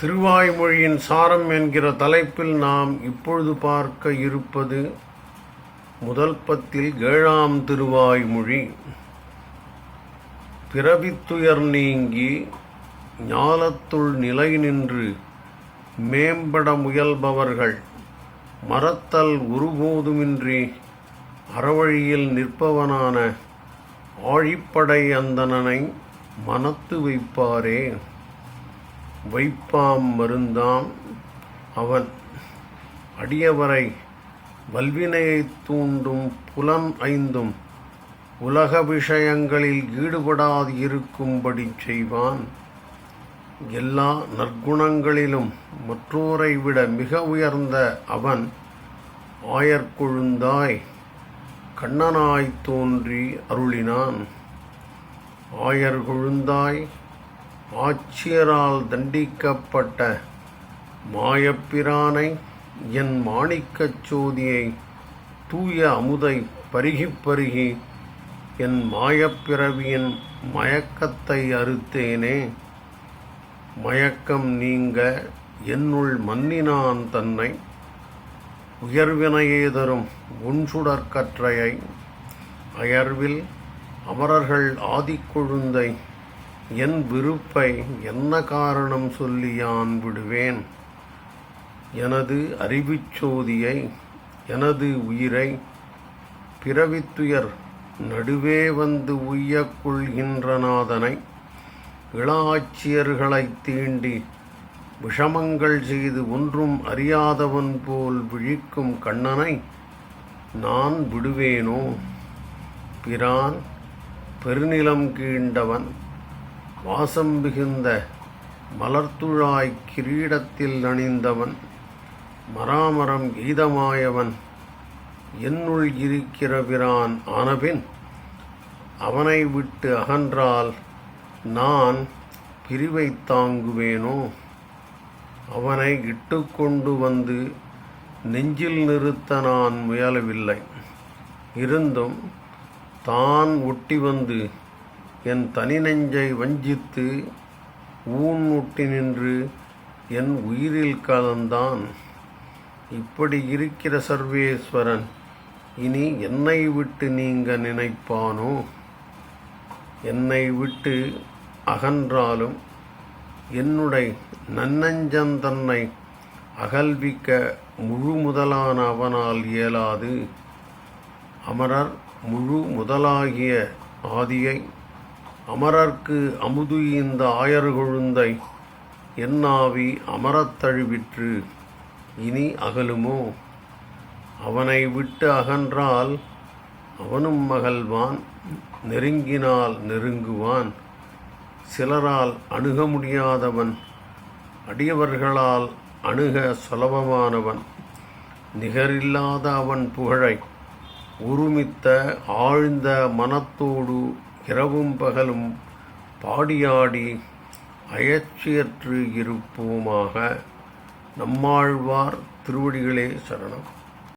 திருவாய்மொழியின் சாரம் என்கிற தலைப்பில் நாம் இப்பொழுது பார்க்க இருப்பது முதல் பத்தில் ஏழாம் திருவாய்மொழி. பிறவித்துயர் நீங்கி ஞாலத்துள் நிலை நின்று மேம்பட முயல்பவர்கள் மறத்தல் ஒருபோதுமின்றி அறவழியில் நிற்பவனான ஆழிப்படை அந்தணனை மனத்து வைப்பாரே. வைப்பாம் மருந்தாம். அவன் அடியவரை வல்வினையைத் தூண்டும் புலம் ஐந்தும் உலக விஷயங்களில் ஈடுபடாது இருக்கும்படி செய்வான். எல்லா நற்குணங்களிலும் மற்றோரை விட மிக உயர்ந்த அவன் ஆயர்கொழுந்தாய் கண்ணனாய் தோன்றி அருளினான். ஆயர்கொழுந்தாய் ஆட்சியரால் தண்டிக்கப்பட்ட மாயப்பிரானை என் மாணிக்கச் சோதியை தூய அமுதை பருகிப் பருகி என் மாயப்பிறவியின் மயக்கத்தை அறுத்தேனே. மயக்கம் நீங்க என்னுள் மன்னினான் தன்னை. உயர்வினையே தரும் உன்சுடற்கற்றையை அயர்வில் அமரர்கள் ஆதிக்கொழுந்தை என் விருப்பை என்ன காரணம் சொல்லி யான் விடுவேன்? எனது அறிவுச்சோதியை எனது உயிரை பிறவித்துயர் நடுவே வந்து உய்ய கொள்கின்றநாதனை இளாச்சியர்களைத் தீண்டி விஷமங்கள் செய்து ஒன்றும் அறியாதவன் போல் விழிக்கும் கண்ணனை நான் விடுவேனோ? பிரான் பெருநிலம் கீண்டவன் வாசம் மிகுந்த மலர்த்துழாய் கிரீடத்தில் அணிந்தவன் மராமரம் கீதமாயவன் என்னுள் இருக்கிற பிரான் ஆனபின் அவனை விட்டு அகன்றால் நான் பிரிவை தாங்குவேனோ? அவனை இட்டுக்கொண்டு வந்து நெஞ்சில் நிறுத்த நான் முயலவில்லை. இருந்தும் தான் ஒட்டி வந்து என் தனி நெஞ்சை வஞ்சித்து ஊன் ஒட்டி நின்று என் உயிரில் கலந்தான். இப்படி இருக்கிற சர்வேஸ்வரன் இனி என்னை விட்டு நீங்க நினைப்பானோ? என்னை விட்டு அகன்றாலும் என்னுடைய நன்னஞ்சந்தன்னை அகல்விக்க முழு முதலான அவனால் இயலாது. அமரர் முழு முதலாகிய ஆதியை அமரர்க்கு அமுது இந்த ஆயர்கொழுந்தை என்னாவி அமரத்தழுவிற்று இனி அகலுமோ? அவனை விட்டு அகன்றால் அவனும் மகள்வான் நெருங்கினால் நெருங்குவான். சிலரால் அணுக முடியாதவன் அடியவர்களால் அணுக சுலபமானவன். நிகரில்லாத அவன் புகழை உருமித்த ஆழ்ந்த மனத்தோடு இரவும் பகலும் பாடியாடி அயற்சியற்று இருப்போமாக நம்மாழ்வார் திருவடிகளே சரணம்.